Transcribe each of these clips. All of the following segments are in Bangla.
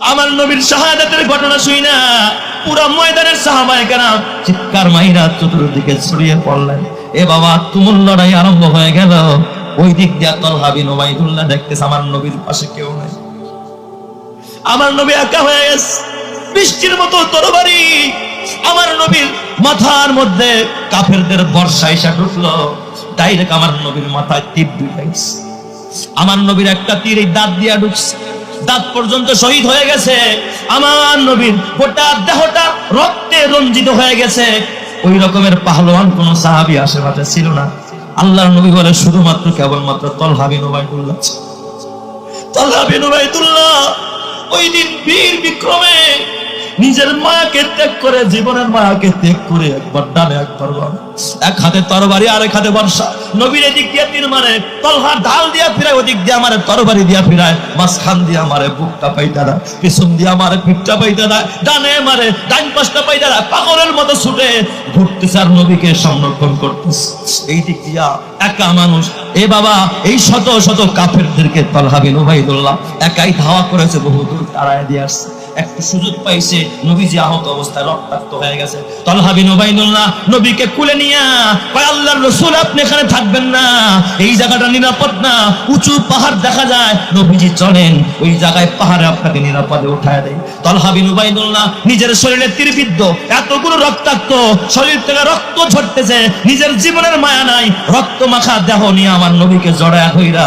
আমার নবীর শাহাদাতের ঘটনা শুই না। পুরো ময়দানের সাহাবায়ে কেরাম চিৎকার মাইরা চতুর্দিকে ছড়িয়ে পড়লেন। এ বাবা, তুমুল লড়াই আরম্ভ হয়ে গেল। ওই দিক দিয়া তলহা বিন ওবাইদুল্লাহ দেখতেছে আমার নবীর পাশে কেউ নাই। আমার নবী একা হয়ে গেছে। বৃষ্টির মতো তরবারি। আমার নবীর মাথার মধ্যে কাফেরদের বর্ষা এসে ঢুকলো। ডাইরেক্ট আমার নবীর মাথায় তীর ঢুকাইছে। আমার নবীর একটা তীর এই দাঁত দিয়া ঢুকছে। দাঁত পর্যন্ত শহীদ হয়ে গেছে। আমার নবীর গোটা দেহটা রক্তে রঞ্জিত হয়ে গেছে। ওই রকমের পাহলোয়ান কোন সাহাবি আশেপাশে ছিল না। আল্লাহর নবী বলে শুধুমাত্র কেবলমাত্র তলহাবি নবাই ছিল তলহাবি বিন উবাইদুল্লাহ ওই দিন বীর বিক্রমে নিজের মায়াকে ত্যাগ করে, জীবনের মায়াকে ত্যাগ করে একবার ডানে একবার এক হাতে তরবারি আর এক হাতে বর্ষা। নবীর এদিক দিয়ে তীর মারে, তলহার ঢাল দিয়া ফিরায়, ওদিক দিয়ে আমারে তরবারি দিয়া ফিরায়, মাঝখান দিয়ে আমারে বুকটা পাইতা দেয়, পিছন দিয়ে আমারে পিঠটা পাইতা দেয়, ডানে মারে, ডান পাশটা পাইতা দেয়, পাগলের মতো ছুটে ঘুরতেছে আর নবীকে সংরক্ষণ করতেছে। এই দিক দিয়া একা মানুষ। এ বাবা, এই শত শত কাফেরদেরকে তলহা বিন উবাইদুল্লাহ একাই ধাওয়া করেছে বহু দূর তাড়ায় দিয়ে আসছে। একটু সুযোগ পাইছে আহত অবস্থায় রক্তাক্ত হয়ে গেছে। তলহা বিন উবাইদুল্লাহ নবীকে কুলে নিয়া কয়, আল্লাহর আপনি এখানে থাকবেন না। এই জায়গাটা নিরাপদ না, উঁচু পাহাড় দেখা যায়। নবীজি চলেন, ওই জায়গায় পাহাড়ে আপনাকে নিরাপদে উঠায় দেয়। তলহা বিন উবাইদুল্লাহ নিজের শরীরে তীরবিদ্ধ, এতগুলো রক্তাক্ত, শরীর থেকে রক্ত ঝরতেছে, নিজের জীবনের মায়া নাই রক্ত মাখা দেহ নিয়ে আমার নবীকে জড়ায় হইরা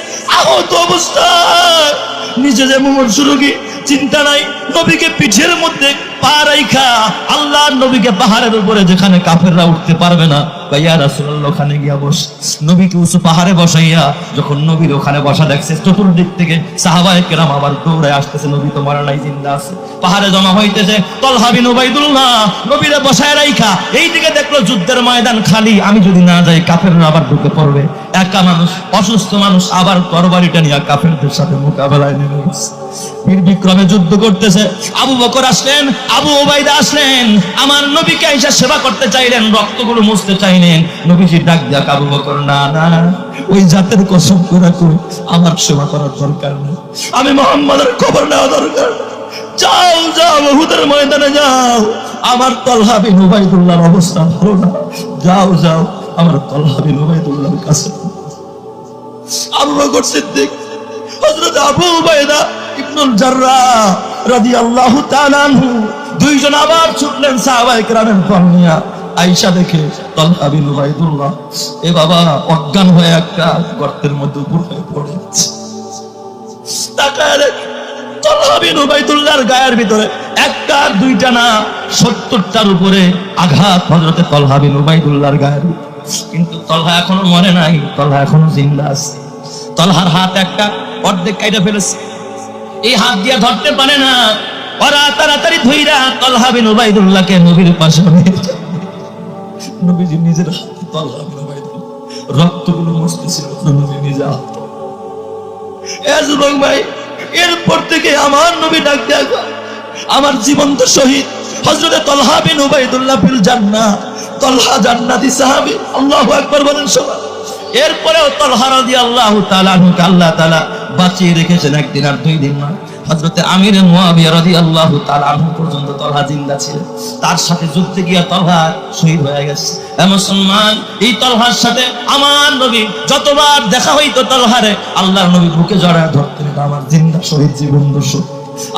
আহত অবস্থা নিজে যে মুমূর্ষ চিন্তা নাই, নবীকে পিঠের মধ্যে পা রাইখা, আল্লাহ নবীকে পাহাড়ের উপরে যেখানে কাফেররা উঠতে পারবে না ওখানে গিয়া বস। নবীকে পাহাড়ে বসাইয়া, যখন নবীর ওখানে বসা দেখছে, চতুর্দিক থেকে কেরাম আবার দৌড়ে আসতেছে, নবী তো মারা নাই জিন্দা আছে। পাহাড়ে জমা হইতেছে নবীরে বসায় রাইখা। এই দিকে দেখল যুদ্ধের ময়দান খালি, আমি যদি না যাই, কাফেররা আবার ঢুকে পড়বে। একা মানুষ, অসুস্থ মানুষ আবার তরবারিটা নিয়ে কাফেরদের সাথে মোকাবেলায় নেমে গেছে। বিক্রমে যুদ্ধ করতেছে। আবু বকর আসলেন, আবু ওবাইদা আসলেন। আমার নবীকে এসে সেবা করতে চাইলেন, রক্তগুলো মুছতে চাইলেন। নবীজি ডাক দিয়া আবু বকর, না না ওই জাতের কসম করে আমার সেবা করার দরকার নেই। আমি মোহাম্মদের খবর নেওয়া দরকার যাও যাও ময়দানে যাও। আমার তলহা বিন অবস্থা ভালো না। যাও যাও, আমার উবাইদুল্লাহর কাছে। আবু সিদ্দিক হযরত আবু উবাইদা রাদিয়াল্লাহু তাআলা আনহু দুইজন আবার ছুটলেন সাহাবায়ে কেরামের দেখে বিন উবাইদুল্লাহ এ বাবা অজ্ঞান হয়ে একটা গর্তের মধ্যে পড়ে। তালহা বিন উবাইদুল্লাহর গায়ের ভিতরে একটা দুইটা না, সত্তরটার উপরে আঘাত হযরতে তলহা বিন উবাইদুল্লাহর গায়ের কিন্তু তলহা এখনও মরে নাই, তলহা এখনও জিন্দা আছে। তলহার হাত একটা অর্ধেক কাইটা ফেলেছে। এই হাত দিয়া ধরতে পারে না। ওরা তাড়াতাড়ি ধইরা তলহা বিন উবাইদুল্লাহকে নবীর পাশে নিয়ে নবীজি নিজের হাতে তলহা বিন উবাইদুল্লাহ। রক্তগুলো মুছতেছিল নবী নিজে হাত। এ যুবক ভাই, এরপর থেকে আমার নবী ডাক দেয়া আমার জীবন্ত শহীদ হজরতে তলহা বিন উবাইদুল্লাহ ফিল জান্নাহ। তলহা জান্নাতি সাহাবী, আল্লাহু আকবার বলেন সবাই। এরপরেও তাআলা আল্লাহ তাআলা বাঁচিয়ে রেখেছেন একদিন আর দুই দিন নয়। হযরতে আমির রাদিয়াল্লাহু তাআলা আনহু পর্যন্ত তলহা জিন্দা তার সাথে যুদ্ধে গিয়ে তলহা শহীদ হয়ে গেছে। মুসলমান, এই তলহার সাথে আমার নবী যতবার দেখা হইতো তলহারে, আল্লাহর নবী বুকে জড়ায় ধরতেন আমার জিন্দা শহীদ জীবন দোষ।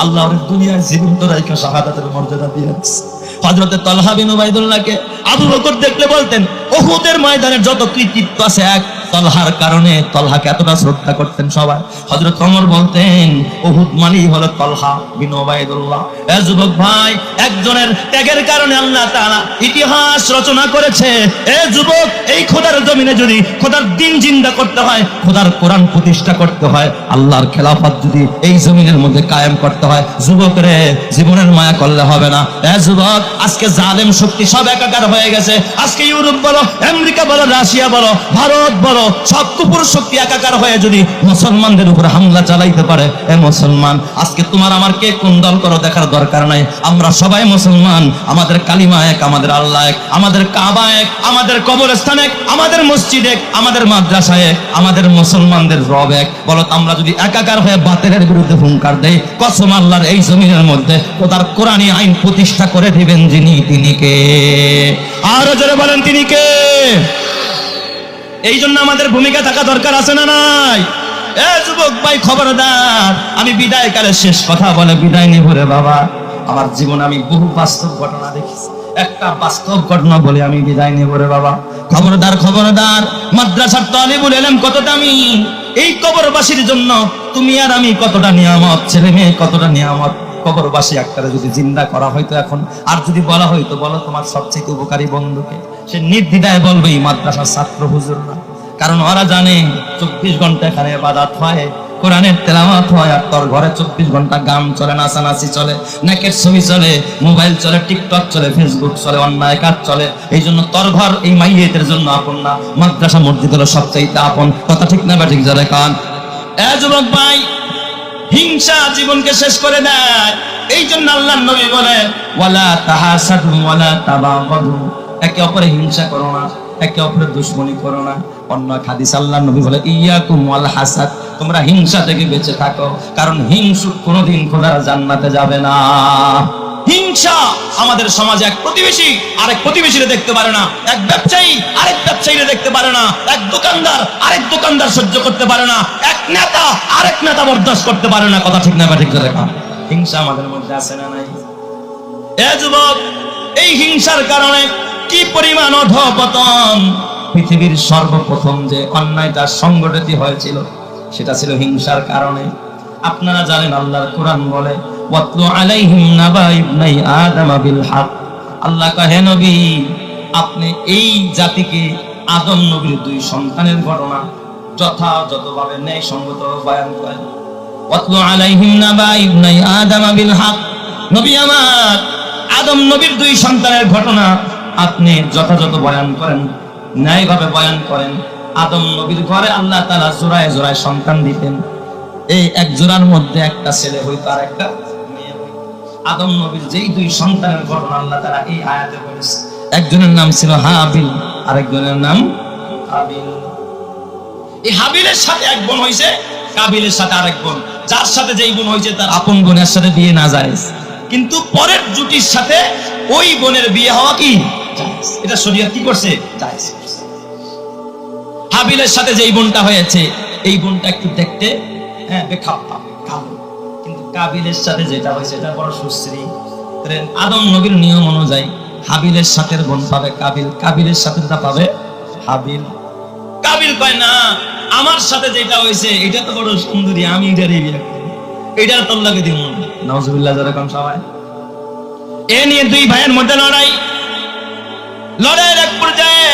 আল্লাহর দুনিয়ায় জীবন্ত রাইখা শাহাদাতের মর্যাদা দিয়েছে হযরতে তলহা বিন উবাইদুল্লাহকে আবু বকর দেখলে বলতেন ওহুদের ময়দানের যত কৃতিত্ব আছে এক তলহার কারণে তলহাকে এতটা শ্রদ্ধা করতেন সবাই। হজরত অমর বলতেন ওহুদ মানি হলো তলহা বিন ওবায়দুল্লাহ। এ যুবক ভাই, একজনের ত্যাগের কারণে আল্লাহ তাআলা ইতিহাস রচনা করেছে। এ যুবক, এই খোদার জমিনে যদি খোদার দিন জিন্দা করতে হয়, খোদার কোরআন প্রতিষ্ঠা করতে হয়, আল্লাহর খেলাফত যদি এই জমিনের মধ্যে কায়েম করতে হয়, যুবক রে, জীবনের মায়া করলে হবে না। এ যুবক, আজকে জালেম শক্তি সব একাকার হয়ে গেছে। আজকে ইউরোপ বলো আমেরিকা বলো, রাশিয়া বলো, ভারত বলো, সব কুপুর শক্তি একাকার হয়ে যদি মুসলমানদের উপর হামলা চালাইতে পারে, এ মুসলমান, আজকে তোমার আমার কে কোন দল করো দেখার দরকার নাই। আমরা সবাই মুসলমান, আমাদের কালিমা এক, আমাদের আল্লাহ এক, আমাদের কাবা এক, আমাদের কবরস্থান এক, আমাদের মসজিদ এক, আমাদের মাদ্রাসা এক, আমাদের মুসলমানদের রব এক। বলো, আমরা যদি একাকার হয়ে বাতিলের বিরুদ্ধে হুঙ্কার দেই, কসম আল্লাহর এই জমিনের মধ্যে ও তার কোরআনী আইন প্রতিষ্ঠা করে দিবেন যিনি, তিনি কে? আরও জোরে বলেন, তিনি কে? এই জন্য আমাদের ভূমিকা থাকা দরকার আছে না নাই? এ যুবক ভাই, খবরদার, আমি বিদায় কালে শেষ কথা বলে বিদায় নিব রে বাবা। আমার জীবন আমি বহু বাস্তব ঘটনা দেখেছি। একটা বাস্তব ঘটনা বলে আমি বিদায় নেব রে বাবা। খবরদার খবরদার, মাদ্রাসার তালিবুল এলেম কত দামি? এই কবরবাসীর জন্য তুমি আর আমি কতটা নিয়ামত? ছেলে মেয়ে কতটা নিয়ামত? কবরবাসী একটারে যদি জিন্দা করা হয়তো এখন, আর যদি বলা হয়তো বলো তোমার সবচেয়ে উপকারী বন্ধুকে। সে নির্দ্বিধায় বলবে, এই মাদ্রাসার ছাত্র হুজুররা কারণ ওরা জানে চব্বিশ ঘণ্টা এখানে বাদাত হয়, কোরআনের তেলাওয়াত হয়, আর তোর ঘরে চব্বিশ ঘণ্টা গান চলে, নাচানাচি চলে, নেকের ছবি চলে, মোবাইল চলে, টিকটক চলে, ফেসবুক চলে, অন্যায় কাজ চলে। এই জন্য তোর ঘর এই মাইয়েদের জন্য আপন না। মাদ্রাসা মসজিদ হলো সবচাইতে আপন। কথা ঠিক না বা ঠিক জলে কান? এ যুবক ভাই, হিংসা জীবনকে শেষ করে দেয়। এই জন্য আল্লাহ নবী বলেন, ওয়ালা তাহাসাদু, ওয়ালা তাবাগাদু। একে অপরে হিংসা করো না, একে অপরের দুশ্মনী করো না। অন্য হাদিস আল্লাহ নবী বলে, ইয়াকুম ওয়াল হাসাদ তোমরা হিংসা থেকে বেঁচে থাকো, কারণ হিংসুক কোনোদিন খোদার জান্নাতে যাবে না। হিংসা আমাদের সমাজে এক প্রতিবেশী আরেক প্রতিবেশীরে দেখতে পারে না, এক ব্যবসায়ী আরেক ব্যবসায়ীরে দেখতে পারে না, এক দোকানদার আরেক দোকানদার সহ্য করতে পারে না, এক নেতা আরেক নেতা বরদাস্ত করতে পারে না। কথা ঠিক না বা ঠিক করে দেখা হিংসা আমাদের মধ্যে আছে না নাই? এ যুবক, এই হিংসার কারণে কি পরিমাণ অধপতন? পৃথিবীর সর্বপ্রথম যে অন্যায়টা সংগঠিত হয়েছিল, সেটা ছিল হিংসার কারণে। আপনারা জানেন আল্লাহর কোরআন বলে, ওয়াতলু আলাইহিম নাবা ইবনাই আদম বিল হক। আল্লাহ কহে নবী, আপনি এই জাতিকে আদম নবীর দুই সন্তানের ঘটনা যথাযথভাবে ন্যায় সঙ্গত বয়ান করেন। ওয়াতলু আলাইহিম নাবা ইবনাই আদম বিল হক। নবী আমার, আদম নবীর দুই সন্তানের ঘটনা আপনি যথাযথ বয়ান করেন, ন্যায়ভাবে বয়ান করেন। আদম নবীর ঘরে আল্লাহ তাআলা জোড়ায় জোড়ায় সন্তান দিতেন। এই এক জোড়ার মধ্যে একটা ছেলে হইতো আর একটা আদম নবীর যেই দুই সন্তানের ঘটনা আল্লাহ তাআলা এই আয়াতে বলেছে একজনের নাম ছিল হাবিল, আরেকজনের নাম কাবিল এই হাবিলের সাথে এক বোন হয়েছে কাবিলের সাথে আরেক বোন। যার সাথে যেই বোন হয়েছে তার আপন বোনের সাথে বিয়ে না যায়। কিন্তু পরের জুটির সাথে ওই বোনের বিয়ে হওয়া কি। এটা শরীয়ত কি করছে? জায়েজ হাবিলের সাথে যেই বোনটা হয়েছে এই বোনটা একটু দেখতে হ্যাঁ বেখাপ্পা কালো। কিন্তু কাবিলের সাথে যেটা হয়েছে এটা বড় সুশ্রী। আদম নবীর নিয়ম অনুযায়ী হাবিলের সাথে বোন পাবে কাবিল। কাবিলের সাথে পাবে? হাবিল। কাবিল কয় না আমার সাথে যেটা হয়েছে এটা তো বড় সুন্দরী আমি এটারই বিয়ে এটার তোর লাগে দিব নজরুল্লাহ যেরকম সবাই এ নিয়ে দুই ভাইয়ের মধ্যে লড়াই। লড়াইয়ের এক পর্যায়ে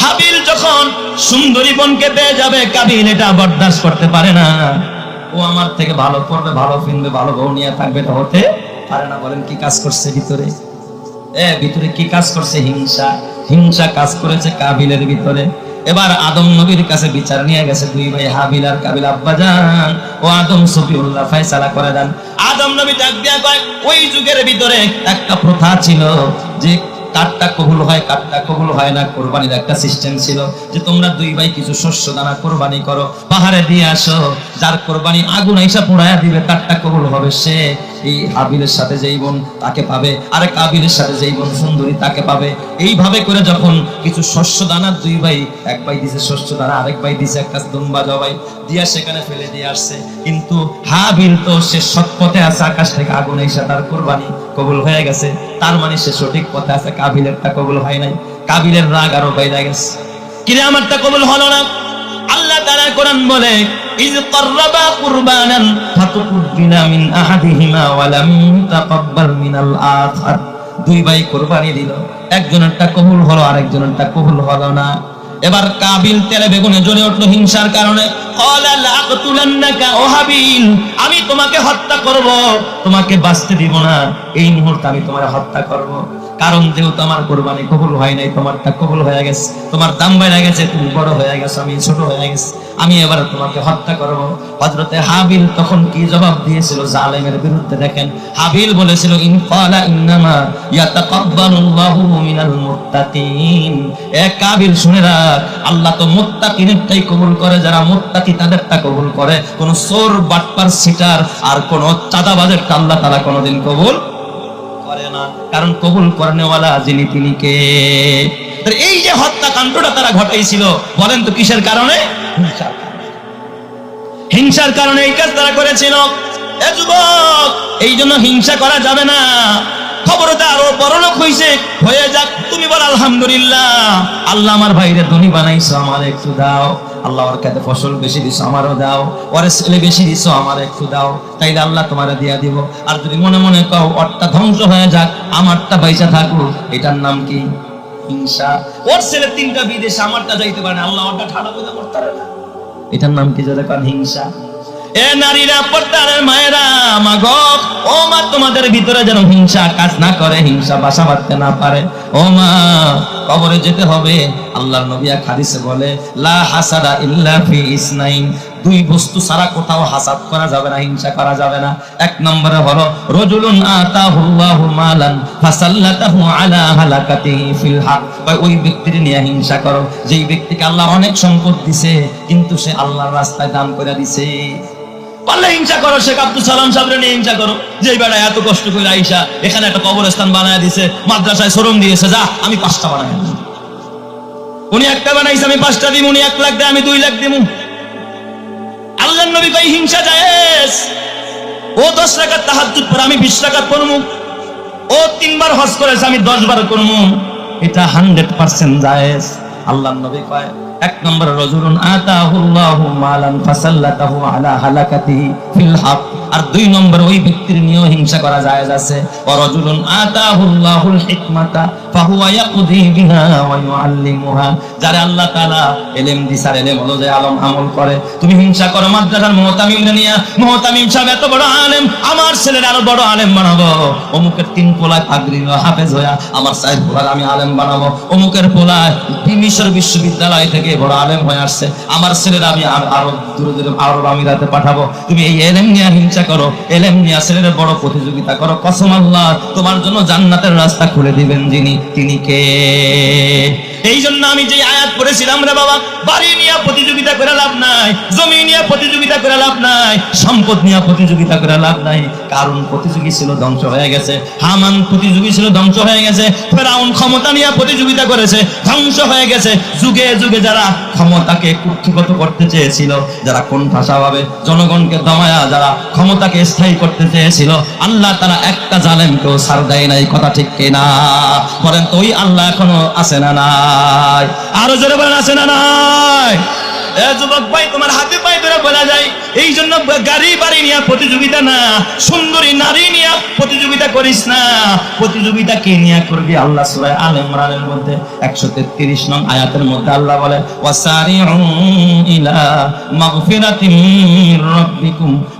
হাবিল যখন সুন্দরী বোনকে পেয়ে যাবে, কাবিল এটা বরদাস্ত করতে পারে না। ও আমার থেকে ভালো করবে ভালো ফিনবে, ভালো বউ নিয়ে থাকবে এটা হতে পারে না। বলেন, কি কাজ করছে ভিতরে? এ, ভিতরে কি কাজ করছে? হিংসা। হিংসা কাজ করেছে কাবিলের ভিতরে। এবার আদম নবীর কাছে বিচার নিয়ে গেছে দুই ভাই, হাবিল আর কাবিল আব্বা যান ও আদম সফিউল্লাহ ফয়সালা করে দেন। আদম নবী ডাক দিয়া কয়, ওই যুগের ভিতরে একটা প্রথা ছিল যে কাঠটা কবুল হয় কাঠটা কবুল হয় না, কোরবানির একটা সিস্টেম ছিল যে তোমরা দুই ভাই কিছু শস্য দানা কোরবানি করো, পাহাড়ে দিয়ে আসো, যার কোরবানি আগুন আইসা পোড়াইয়া দিবে কাঠটা কবুল হবে সে। এই হাবিলের সাথে যেই বোন তাকে পাবে, আরেক কাবিলের সাথে যেই বোন সুন্দরী তাকে পাবে। এইভাবে করে যখন কিছু শস্য দানা দুই ভাই, এক ভাই দিছে শস্য দানা, আরেক ভাই দিছে একটা দুম্বা জবাই, দিয়া সেখানে ফেলে দিয়ে আসছে। কিন্তু হাবিল তো সে সৎ পথে আছে, আকাশ থেকে আগুন এসে তার কোরবানি কবুল হয়ে গেছে। তার মানে সে সঠিক পথে আছে কাবিলেরটা কবুল হয় নাই। কাবিলের রাগ আরও বাইরে গেছে। কিরে আমারটা কবুল হলো না। আল্লাহ তাআলা কোরআন বলে qarraba qurbanan ফাতুকুবিলা মিন আহাদিহিমা ওয়া লাম তাকাব্বাল মিনাল আখার দুই ভাই দিল। একজনেরটা কবুল হলো, আরেকজনেরটা কবুল হলো না। এবার কাবিল তেলে বেগুনে জ্বলে উঠল হিংসার কারণে। আমি তোমাকে হত্যা করব, তোমাকে বাঁচতে দিব না। এই মুহূর্তে আমি তোমার হত্যা করব। কারণ যেহেতু আমার কোরবানি কবুল হয় নাই, তোমারটা কবুল হয়ে গেছে, তোমার দাম বেড়ে গেছে, তুমি বড় হয়ে গেছো, আমি ছোট হয়ে গেছি, আমি এবার তোমাকে হত্যা করব। হযরতে হাবিল তখন কি জবাব দিয়েছিল? জালেমের বিরুদ্ধে দেখেন, হাবিল বলেছিল ইন্নামা ইয়াতাকাব্বালুল্লাহু মিনাল মুত্তাকিন। এ কাবিল, শুনে রাখ, আল্লাহ তো মুত্তাকিনেরটাই কবুল করে, যারা মুত্তাকি তাদেরটা কবুল করে। কোন চোর, বাটপার সিটার আর কোন চাঁদাবাজেরটা আল্লাহ তাআলা কোনোদিন কবুল কারণ কবুল করেনেওয়ালা যিনি তিনি কে? এই যে হত্যাকাণ্ডটা তারা ঘটাইছিল, বলেন তো কিসের কারণে। হিংসার কারণে। এই কাজ তারা করেছিল। এ যুবক, এই জন্য হিংসা করা যাবে না। খবরটা আরও বড়লোক হইছে। হয়ে যাক, তুমি বল, আলহামদুলিল্লাহ। আল্লাহ আমার ভাইরে ধনী বানাইছো, আমার একটু দাও। আল্লাহ ওর কাছে ফসল বেশি দিছো, আমারও দাও। ওরে ছেলে বেশি দিছো, আমার একটু দাও। তাইলে আল্লাহ তোমারে দিয়া দিব। আর যদি মনে মনে কও ওরটা ধ্বংস হয়ে যাক, আমারটা বাইসা থাকুক এটার নাম কি? হিংসা। ওর ছেলে তিনটা বিদেশে, আমারটা যাইতে পারে না। আল্লাহ ওরটা ঠাড়া বোঝা করতে পারে না। এটার নাম কি যাদের কারণ হিংসা। এ নারীরা পর্দারের মায়েরা মা গো ও মা, তোমাদের ভিতরে যেন হিংসা কাজ না করে, হিংসা বাসা বাঁধতে না পারে। ও মা, কবরে যেতে হবে। আল্লাহর নবী এক বলে, লা হাসাদা ইল্লা ফি ইসনাইন। দুই বস্তু ছাড়া কোথাও হাসাদ করা যাবে না, হিংসা করা যাবে না। এক নম্বরে হলো, রজুলুন আতাহুল্লাহু মালান ফাসাল্লাতাহু আলা হালাকাতিহি ফিল হক। ওই ব্যক্তির নিয়ে হিংসা করো। যেই ব্যক্তিকে আল্লাহ অনেক সম্পদ দিছে, কিন্তু সে আল্লাহর রাস্তায় দান করে দিছে। পারলে হিংসা করো, শেখ আব্দুল সালাম সাহেবের নিয়ে হিংসা করো। যে বেড়া এত কষ্ট করে আইসা, এখানে একটা কবরস্থান বানায় দিছে, মাদ্রাসায় শোরুম দিয়েছে, যা, আমি পাঁচটা বানাই উনি একটা বানাইছে, আমি পাঁচটা দিব, উনি এক লাখ দেয়, আমি দুই লাখ দিব আল্লাহ নবী কই হিংসা ও দশ টাকার তাহাজ্জুদ পড়ে, আমি বিশ টাকার পড়মু। ও তিনবার হজ করেছে, আমি দশ বার এটা হান্ড্রেড পার্সেন্ট জায়েজ। আল্লাহ নবী কয় এক নম্বর রজুরুন আতাহুল্লাহু মালান ফাসাল্লাতাহু আলা হালাকাতিহি ফিল হক আর দুই নম্বর ওই ব্যক্তির নিয়েও হিংসা করা জায়েজ আছে। ও রজুলুন আতাহুল্লাহুল হিকমাতা ফাহুয়া ইয়াকুদি বিহা ওয়া ইউআল্লিমুহা। যারা আল্লাহ তাআলা ইলম দিসার হলো যে আলম আমল করে। তুমি হিংসা করো, মাদ্রাসার মুহতামিম নিয়া। মুহতামিম সাহেব এত বড় আলেম, আমার ছেলের আরও বড় আলেম বানাবো। অমুকের তিন পোলায় পাগড়ি হাফেজ হইয়া আমার সাইড পোলার আমি আলেম বানাবো। অমুকের পোলায় মিশর বিশ্ববিদ্যালয় থেকে বড় আলেম হয়ে আসছে। আমার ছেলের আমি আর- আরও দূরে দূরে আরব আমিরাতে পাঠাবো। তুমি এই এলেম নিয়ে হিংসা করো এলেম নিয়ে বড় প্রতিযোগিতা করো। কসম আল্লাহ, তোমার জন্য জান্নাতের রাস্তা খুলে দিবেন যিনি, তিনি কে? এই জন্য আমি যে আয়াত পড়েছিলাম রে বাবা, বাড়ি নিয়ে প্রতিযোগিতা করে লাভ নাই, জমি নিয়ে প্রতিযোগিতা করে লাভ নাই, সম্পদ নিয়ে প্রতিযোগিতা করে লাভ নাই। কারণ প্রতিযোগী ছিল ধ্বংস হয়ে গেছে, হামান প্রতিযোগী ছিল ধ্বংস হয়ে গেছে, ফেরাউন ক্ষমতা নিয়ে প্রতিযোগিতা করেছে, ধ্বংস হয়ে গেছে। যুগে যুগে যারা ক্ষমতাকে কুক্ষিগত করতে চেয়েছিল, যারা কোন ভাষা ভাবে জনগণকে দমায়া, যারা ক্ষমতাকে স্থায়ী করতে চেয়েছিল, আল্লাহ তারা একটা জালেমকেও সার দেয় নাই, কথা ঠিক কিনা? বলেন তো, ওই আল্লাহ এখনও আছে না নাই আরও জোরে বলেন, আছে না নাই? প্রতিযোগিতা না, সুন্দরী নারী নিয়ে প্রতিযোগিতা করিস না। প্রতিযোগিতা কে নিয়ে আল্লাহ সূরা আল ইমরানের মধ্যে 133 নং আয়াতের মধ্যে আল্লাহ বলে ওয়াসারিউ ইলা মাগফিরাতিম মির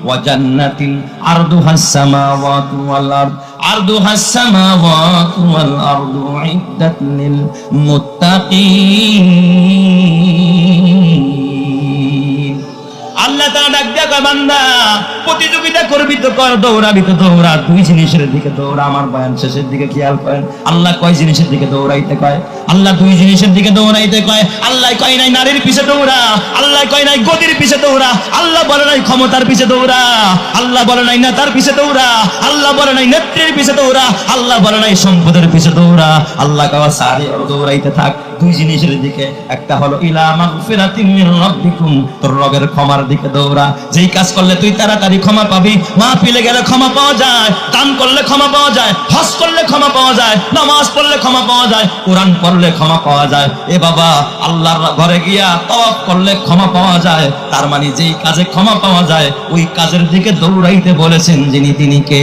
ওয়া জান্নাতিন আরদুহাস সামাওয়াতু ওয়াল আরদ। আরদুহাস সামাওয়াতু ওয়াল আরদু উইদ্দাত দিয়া কয়, বান্দা, প্রতিযোগিতা করবি তো কর, দৌড়াবি তো দৌড়া। দুই জিনিসের দিকে দৌড়া, আমার বয়ান শেষের দিকে খেয়াল করেন। আল্লাহ কয় জিনিসের দিকে দৌড়াইতে কয়? আল্লাহ দুই জিনিসের দিকে দৌড়াইতে কয়, আল্লাহ কয় নাই নারীর পিছে দৌড়া, আল্লাহ কয় নাই গদির পিছে দৌড়া, আল্লাহ বলে নাই ক্ষমতার পিছে দৌড়া, আল্লাহ বলে নাই নেতার পিছে দৌড়া, আল্লাহ বলে নাই নেত্রীর পিছে দৌড়া, আল্লাহ বলে নাই সম্পদের পিছে দৌড়া, আল্লাহ কয় সারি দৌড়াইতে থাক। দুই জিনিসের দিকে, একটা হলো তোর রবের ক্ষমার দিকে দৌড়া। যেই কাজ করলে তুই তাড়াতাড়ি ক্ষমা পাবি, মাহফিলে গেলে ক্ষমা পাওয়া যায়, দান করলে ক্ষমা পাওয়া যায়, হজ করলে ক্ষমা পাওয়া যায়, নামাজ পড়লে ক্ষমা পাওয়া যায়, কোরআন পড়লে ক্ষমা পাওয়া যায়। এ বাবা, আল্লাহর ঘরে গিয়া তওয়াফ করলে ক্ষমা পাওয়া যায়, তার মানে যেই কাজে ক্ষমা পাওয়া যায়, ওই কাজের দিকে দৌড়াইতে বলেছেন যিনি তিনি কে?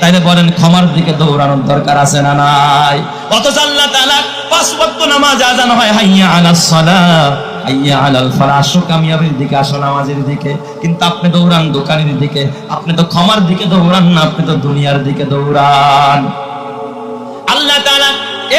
তাইলে বলেন, ক্ষমার দিকে দৌড়ানোর দরকার আছে না নাই? অথচ আল্লাহ তাআলা পাঁচ নামাজ আজান হয়, হাইয়া হাইয়া আলাল আসো দিকে, আসো নামাজের দিকে। কিন্তু আপনি দৌড়ান দোকানের দিকে, আপনি তো ক্ষমার দিকে দৌড়ান না, আপনি তো দুনিয়ার দিকে দৌড়ান। আল্লাহ তাআলা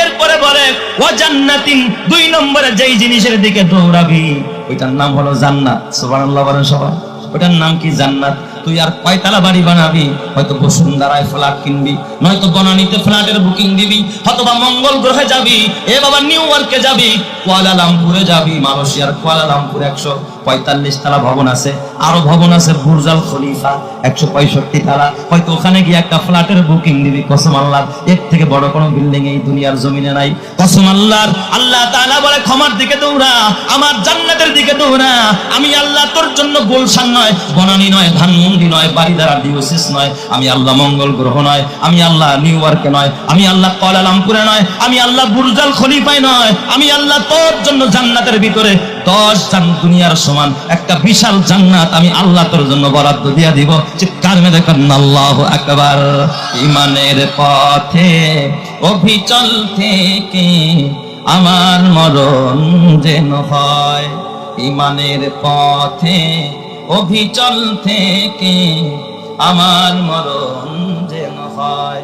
এরপরে বলে, ওয়া জান্নাতিন, দুই নম্বরে যেই জিনিসের দিকে দৌড়াবি, ওইটার নাম হলো জান্নাত। সুবহানাল্লাহ বলেন সবাই। ওটার নাম কি জান্নাত? তুই আর কয়তলা বাড়ি বানাবি? হয়তো বসুন্ধরায় ফ্ল্যাট কিনবি, নয়তো বনানীতে ফ্ল্যাটের বুকিং দিবি অথবা মঙ্গল গ্রহে যাবি, এ বাবা নিউ ইয়র্কে যাবি। কুয়ালালামপুরে যাবি, মালয়েশিয়ার কুয়ালালামপুর একশো পঁয়তাল্লিশ তলা ভবন আছে। আরও ভবন আছে বুর্জাল খলিফা, একশো পঁয়ষট্টি তলা। হয়তো ওখানে গিয়ে একটা ফ্ল্যাটের বুকিং দিবি, কসম আল্লাহ এর থেকে বড় কোনো বিল্ডিং এই দুনিয়ার জমিনে নাই। কসম আল্লাহর। আল্লাহ তাআলা বলে, ক্ষমার দিকে দৌড়া, আমার জান্নাতের দিকে দৌড়া। আমি আল্লাহ তোর জন্য গুলশান নয়, বনানী নয়, ধানমন্ডি নয় বাড়িদারা ডিওসিস নয়। আমি আল্লাহ মঙ্গল গ্রহ নয়, আমি আল্লাহ নিউ ইয়র্কে নয়। আমি আল্লাহ কুয়ালালামপুরে নয়, আমি আল্লাহ বুর্জাল খলিফায় নয়। আমি আল্লাহ তোর জন্য জান্নাতের ভিতরে দশ জান দুনিয়ার সমান, একটা বিশাল জান্নাত আমি আল্লাহ তোর জন্য বরাদ্দ দিয়া দিব। চিৎকার মেরে আল্লাহ আকবার। ইমানের পথে, অভিচল থেকে আমার মরণ যেন হয়। ইমানের পথে, অভিচল থেকে আমার মরণ যেন হয়।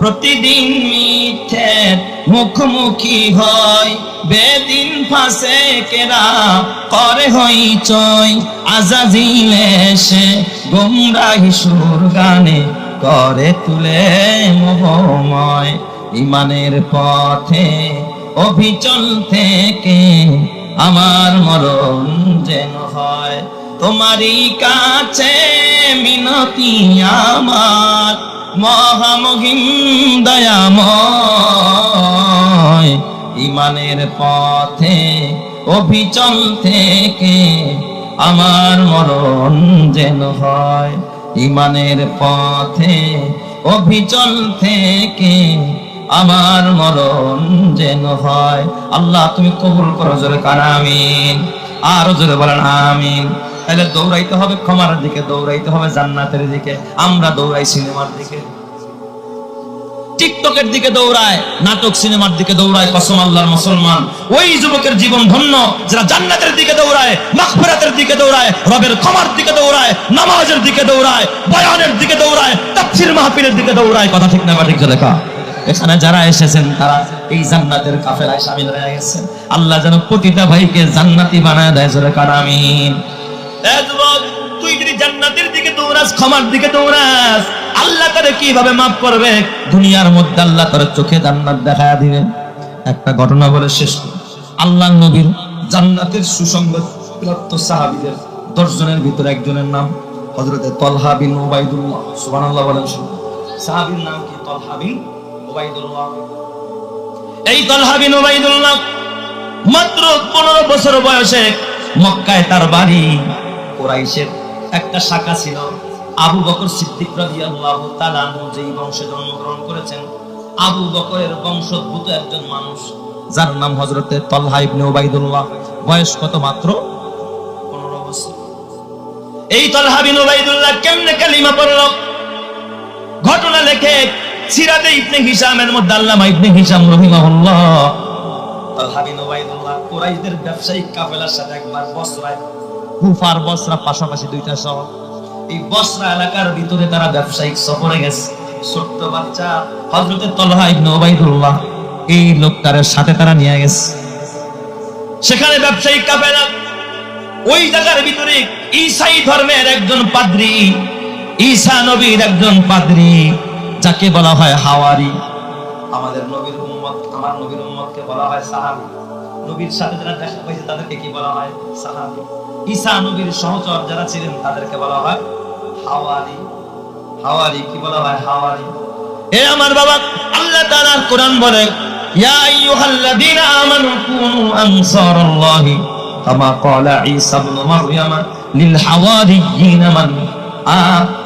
প্রতিদিন মিথ্যের মুখোমুখি হয়। বেদিন ফাঁসে কেরা করে হই চই। আজাজিল এসে গুমরাহি সুর গানে করে তুলে মোহময়। ইমানের পথে, অভিচল থেকে আমার মরণ যেন হয়। তোমারই কাছে মিনতি আমার মহামহিম দয়াময়। ইমানের পথে, অভিচল থেকে আমার মরণ যেন হয়। ইমানের পথে, অভিচল থেকে আমার মরণ যেন হয়। আল্লাহ, তুমি কবুল করো, জোরে কার আমিন। আরও জোরে বলেন, আমিন। তাহলে দৌড়াইতে হবে ক্ষমার দিকে দৌড়াইতে হবে জান্নাতের দিকে। আমরা দৌড়াই সিনেমার দিকে। টিকটকের দিকে দৌড়ায় নাটক সিনেমার দিকে দৌড়ায় কসম আল্লাহর মুসলমান। ওই যুবকের জীবন ধন্য যারা জান্নাতের দিকে দৌড়ায় মাগফিরাতের দিকে দৌড়ায় রবের ক্ষমার দিকে দৌড়ায় নামাজের দিকে দৌড়ায় বয়ানের দিকে দৌড়ায় তাফসীর মাহফিলের দিকে দৌড়ায় কথা ঠিক না ঠিক এখানে যারা এসেছেন তারা এই জান্নাতের কাফেলায় শামিল হয়ে গেছেন। আল্লাহ যেন প্রতিটা ভাইকে জান্নাতি বানায় দেয় জোরে কার আমিন। এ যুবক, দুনিয়ার মধ্যে আল্লাহ তার চোখে জান্নাত দিবেন। একটা ঘটনা বলে শেষ আল্লাহ নবীর জান্নাতের সুসংবাদ প্রাপ্ত সাহাবীদের দশ জনের ভিতরে একজনের নাম হযরতে তলহা বিন বলেন। সাহাবীর নাম কি? তলহা বিন এই তলহা বিন মাত্র পনেরো বছর বয়সে মক্কায় তার বাড়ি কোরাইশের একটা শাখা ছিল। আবু বকর সিদ্দিক রাদিয়াল্লাহু তাআলা যেই বংশে জন্মগ্রহণ করেছেন, আবু বকরের বংশোদ্ভূত একজন মানুষ, যার নাম হযরতে তলহা ইবনে উবাইদুল্লাহ। বয়স কত মাত্র? 15 বছর। এই তলহা বিন উবাইদুল্লাহ কেমনে কালিমা পড়ল? ঘটনা লেখে সিরাতে ইবনে হিশামের মধ্যে আল্লামা ইবনে হিশাম তালহা উবাইদুল্লাহ কুরাইশদের ব্যবসায়িক কাফেলার সাথে একবার বসরায় কুফার বসরা পাশাপাশি দুইটা শহর। এই বসরা এলাকার ভিতরে তারা ব্যবসায়িক সফরে গেছে। ছোট্ট বাচ্চা হযরতে তলহা ইবনে উবাইদুল্লাহ, এই লোকটারের সাথে তারা নিয়ে গেছে। সেখানে ব্যবসায়িক কাফেলা, ওই জায়গার ভিতরে ঈসাই ধর্মের একজন পাদ্রী, ঈসা নবীর একজন পাদ্রী, যাকে বলা হয় হাওয়ারি। আমাদের নবীর উম্মত, আমার নবীর উম্মতকে বলা হয় সাহাবী। নবীর সাথে যারা দেখা হয়েছে, তাদেরকে কি বলা হয়? সাহাবী। ঈসা নবীর সহচর যারা ছিলেন, তাদেরকে বলা হয় হাওয়ারি। হাওয়ারি, কি বলা হয়? হাওয়ারি। এ আমার বাবা, আল্লাহ তাআলার কোরআন বলে, ইয়া আইয়ুহাল্লাযীনা আমানু কুনু আনসারাল্লাহি কামা ক্বালা ঈসা ইবনে মারইয়াম লিল হাওয়ারিয়িনা মান।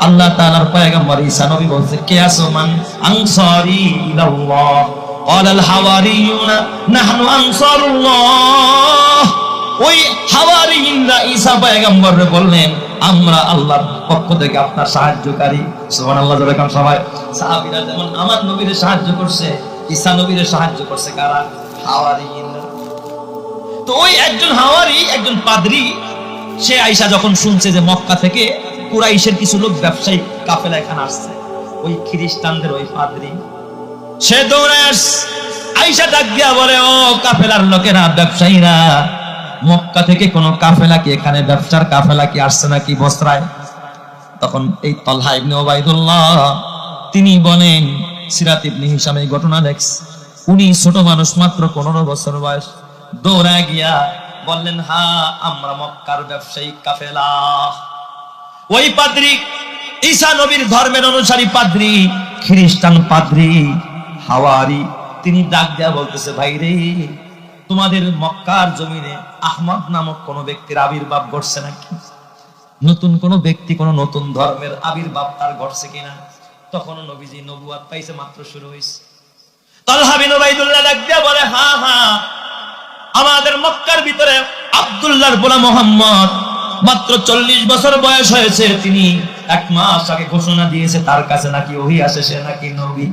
আল্লাহ তাআলার পয়গম্বর ঈসা নবী বলছে, কে আছো মান? আনসারি ইলাল্লাহ। قال الحواريون نحن انصار الله ওই হাওয়ারিয়িনরা ঈসা পয়গম্বররে বললেন আমরা আল্লাহর পক্ষ থেকে আপনার সাহায্যকারী সুবহানাল্লাহ জোরে কাম সবাই সাহাবীরা যেমন আমার নবীরে সাহায্য করছে ঈসা নবীরে সাহায্য করছে কারা হাওয়ারিয়িনরা তো ওই একজন হাওয়ারি একজন পাদ্রী সে আইসা যখন শুনছে যে মক্কা থেকে কুরাইশের কিছু লোক ব্যবসায়িক কাফেলা এখানে আসছে ওই খ্রিস্টানদের ওই পাদ্রী সে দৌড়ে আইসা ডাক দিয়া বলে, ও কাফেলার লোকেরা, ব্যবসায়ীরা, মক্কা থেকে কোন কাফেলা কি এখানে? ব্যবসার কাফেলা কি আসছে নাকি বস্ত্রায় তখন এই তলহা ইবনে ওবাইদুল্লাহ তিনি বলেন, সিরাত ইবনে হিসাম এই ঘটনা লেখস উনি ছোট মানুষ, মাত্র পনেরো বছর বয়স। দৌড়া গিয়া বললেন, হা, আমরা মক্কার ব্যবসায়ী কাফেলা। ওই পাদ্রী, ঈসা নবীর ধর্মের অনুসারী পাদ্রী, খ্রিস্টান পাদ্রী হাওয়ারি তিনি ডাক দেয়া বলতেছে, ভাই রে, তোমাদের মক্কার জমিনে আহমদ নামক কোন ব্যক্তির আবির্ভাব ঘটছে নাকি? নতুন কোন ব্যক্তি কোন নতুন ধর্মের আবির্ভাব তার ঘটছে কিনা? তখন নবীজি নবুয়াত পাইছে মাত্র শুরু হয়েছে বলে আমাদের মক্কার ভিতরে আব্দুল্লাহর মোহাম্মদ মাত্র চল্লিশ বছর বয়স হয়েছে। তিনি এক মাস আগে ঘোষণা দিয়েছে, তার কাছে নাকি ওহি আসে, সে নাকি নবী।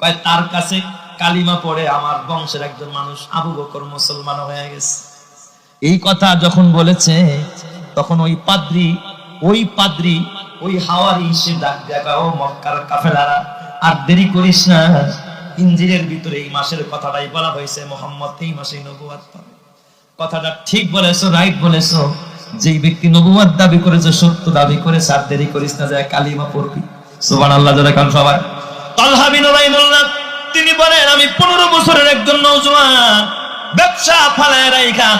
কয় তার কাছে কালিমা পড়ে আমার বংশের একজন মানুষ আবু বকর মুসলমান হয়ে গেছে। এই কথা যখন বলেছে, তখন ওই পাদ্রি ওই পাদ্রি, ওই হাওয়ারি সে ডাক দেখা ও মক্কার কাফেলারা, আর দেরি করিস না। ইঞ্জিনের ভিতরে এই মাসের কথাটাই বলা হয়েছে, মোহাম্মদ এই মাসেই নবুয়াত পাবে। কথাটা ঠিক বলেছ, রাইট বলেছ। যেই ব্যক্তি নবুয়াত দাবি করেছে, সত্য দাবি করেছে, আর দেরি করিস না, যায় কালিমা পড়বি। সুবহানাল্লাহ, জোরে কান সবাই। তিনি বলেন, আমি পনেরো বছরের একজন নওজোয়ান, ব্যবসা ফালায় রাইখা,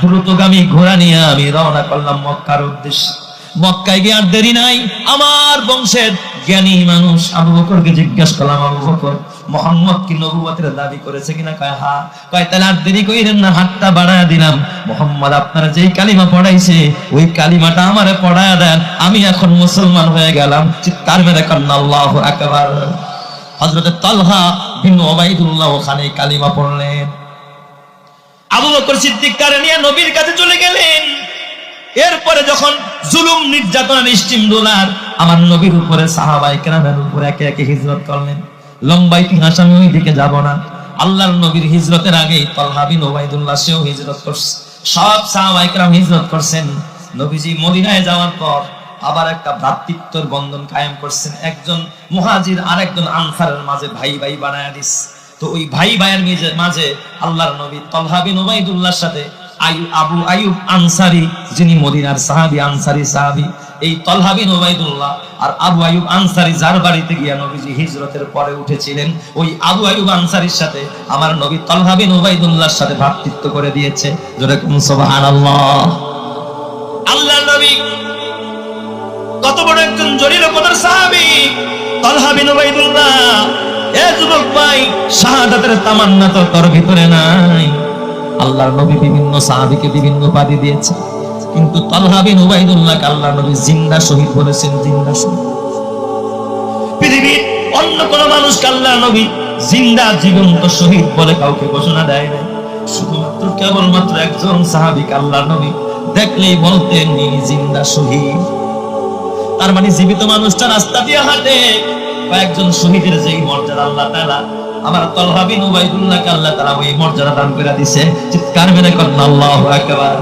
দ্রুতগামী ঘোড়া নিয়ে আমি রওনা করলাম মক্কার উদ্দেশ্যে। মক্কায় গিয়ে আর দেরি নাই, আমার বংশের জ্ঞানী মানুষ আবু বকরকে জিজ্ঞেস করলাম, আবু বকর, মোহাম্মদ কি নবুয়তের দাবি করেছে কিনা? কয়, হা। কয়, তাহলে আর দেরি কইরেন না, হাতটা বাড়ায় দিলাম। মোহাম্মদ, আপনারা যেই কালিমা পড়াইছে, ওই কালিমাটা আমারে পড়ায় দেন, আমি এখন মুসলমান হয়ে গেলাম। চিৎকার মেরে কন্যা আল্লাহু আকবার। হযরত তালহা বিন ওবাইদুল্লাহ ওখানে কালিমা পড়লেন। আবু বকর সিদ্দিক কারে নিয়ে নবীর কাছে চলে গেলেন। এরপরে যখন জুলুম নির্যাতনের স্টিম ডোলার আমার নবীর উপরে সাহাবাই কেরামের উপরে একে একে হিজরত করলেন। লম্বা ইতিহাস আমি ওই দিকে যাব না। আল্লাহর নবীর হিজরতের আগে তলহা বিন ওবাইদুল্লাহ সেও হিজরত করছে। সব সাহাবাই কেরাম হিজরত করছেন। নবীজি মদিনায় যাওয়ার পর আবার একটা ভ্রাতৃত্বর বন্ধন কায়েম করছেন একজন মুহাজির আর একজন আনসারের মাঝে ভাই ভাই বানায় দিস। তো ওই ভাই ভাইয়ের মাঝে আল্লাহর নবী তলহা বিন ওবাইদুল্লাহর সাথে আবু আয়ুব আনসারি, যিনি মদিনার সাহাবী, আনসারি সাহাবী, এই তলহা বিন ওবাইদুল্লাহ আর আবু আয়ুব আনসারি যার বাড়িতে গিয়া নবীজি হিজরতের পরে উঠেছিলেন, ওই আবু আয়ুব আনসারির সাথে আমার নবী তলহা বিন ওবাইদুল্লাহর সাথে ভ্রাতৃত্ব করে দিয়েছে। যেরকম সুবহানাল্লাহ। আল্লাহ নবী কত বড় একজন জলিল কদর সাহাবী। তলহা বিন উবাইদুল্লাহ, এ যুবক ভাই, শাহাদাতের তামান্না তো তোর ভিতরে নাই। আল্লাহর নবী বিভিন্ন সাহাবীকে বিভিন্ন উপাধি দিয়েছে। কিন্তু তলহা বিন উবাইদুল্লাহকে আল্লাহ নবী জিন্দা শহীদ বলেছেন, জিন্দা শহীদ। পৃথিবীর অন্য কোন মানুষকে আল্লাহ নবী জিন্দা জীবন্ত শহীদ বলে কাউকে ঘোষণা দেয় না শুধুমাত্র কেবলমাত্র একজন সাহাবিক আল্লাহ নবী দেখলেই বলতেন জিন্দা শহীদ। তার মানে জীবিত মানুষটা রাস্তা দিয়ে হাঁটে। কয়েকজন শহীদের যেই মর্যাদা, আল্লাহ তাআলা আমার তলহাবিন উবাইদুল্লাহকে আল্লাহ তাআলা ওই মর্যাদা দান করে দিছে চিৎকার মেনে করেন, আল্লাহু আকবার।